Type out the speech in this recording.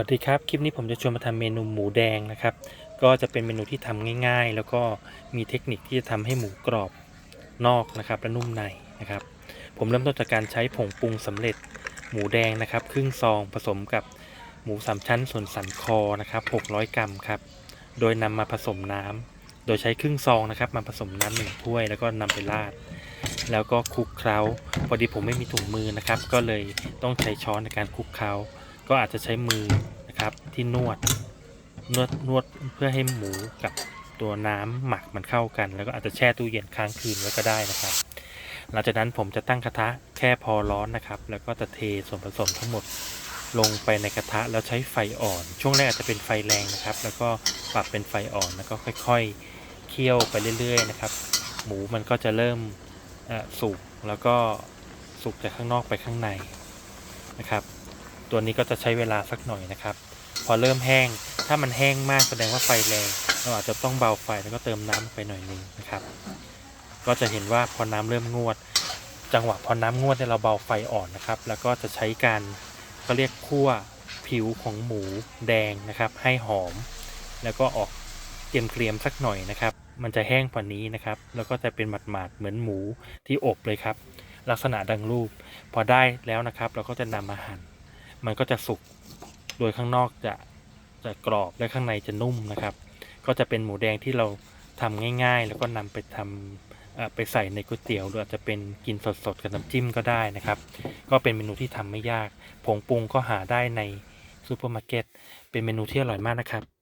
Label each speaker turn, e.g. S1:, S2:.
S1: วัสดีครับ คลิปนี้ผมจะชวนมาทำเมนูหมูแดงนะครับ ก็จะเป็นเมนูที่ทำง่าย ๆ แล้วก็มีเทคนิคที่จะทำให้หมูกรอบนอกนะครับและนุ่มในนะครับ ผมเริ่มต้นจากการใช้ผงปรุงสำเร็จหมูแดงนะครับ ครึ่งซองผสมกับหมูสามชั้นส่วนสันคอนะครับ 600 กรัมครับ โดยนำมาผสมน้ำโดยใช้ครึ่งซองนะครับ มาผสมน้ำหนึ่งถ้วยแล้วก็นำไปราด แล้วก็คลุกเคล้า พอดีผมไม่มีถุงมือนะครับ ก็เลยต้องใช้ช้อนในการคลุกเคล้า ก็อาจจะใช้มือนะครับที่นวดนวดนวดเพื่อให้หมูกับตัวน้ำหมักมันเข้ากัน แล้วก็อาจจะแช่ตู้เย็นค้างคืนไว้ก็ได้นะครับ หลังจากนั้นผมจะตั้งกระทะแค่พอร้อนนะครับ แล้วก็จะเทส่วนผสมทั้งหมดลงไปในกระทะแล้วใช้ไฟอ่อน ช่วงแรกอาจจะเป็นไฟแรงนะครับ แล้วก็ปรับเป็นไฟอ่อนแล้วก็ค่อยๆเคี่ยวไปเรื่อยๆนะครับ หมูมันก็จะเริ่มสุกแล้วก็สุกจากข้างนอกไปข้างในนะครับ ตัวนี้ก็จะใช้เวลาสักหน่อยนะครับ พอเริ่มแห้ง ถ้ามันแห้งมากแสดงว่าไฟแรงเราอาจจะต้องเบาไฟแล้วก็เติมน้ำไปหน่อยหนึงนะครับ ก็จะเห็นว่าพอน้ำเริ่มงวด จังหวะพอน้ำงวดเนี่ยเราเบาไฟอ่อนนะครับ แล้วก็จะใช้การก็เรียกคั่วผิวของหมูแดงนะครับ ให้หอม แล้วก็ออกเกรียมๆสักหน่อยนะครับ มันจะแห้งกว่านี้นะครับ แล้วก็จะเป็นหมาดๆเหมือนหมูที่อบเลยครับ ลักษณะดังรูป พอได้แล้วนะครับ เราก็จะนำมาหั่น มันก็จะสุกโดยข้างนอกจะจะกรอบและข้างในจะนุ่มนะครับ ก็จะเป็นหมูแดงที่เราทำง่าย ๆ แล้วก็นำไปทำไปใส่ในก๋วยเตี๋ยวหรืออาจจะเป็นกินสดๆกับน้ำจิ้มก็ได้นะครับ ก็เป็นเมนูที่ทำไม่ยาก ผงปรุงก็หาได้ในซูเปอร์มาร์เก็ตเป็นเมนูที่อร่อยมากนะครับ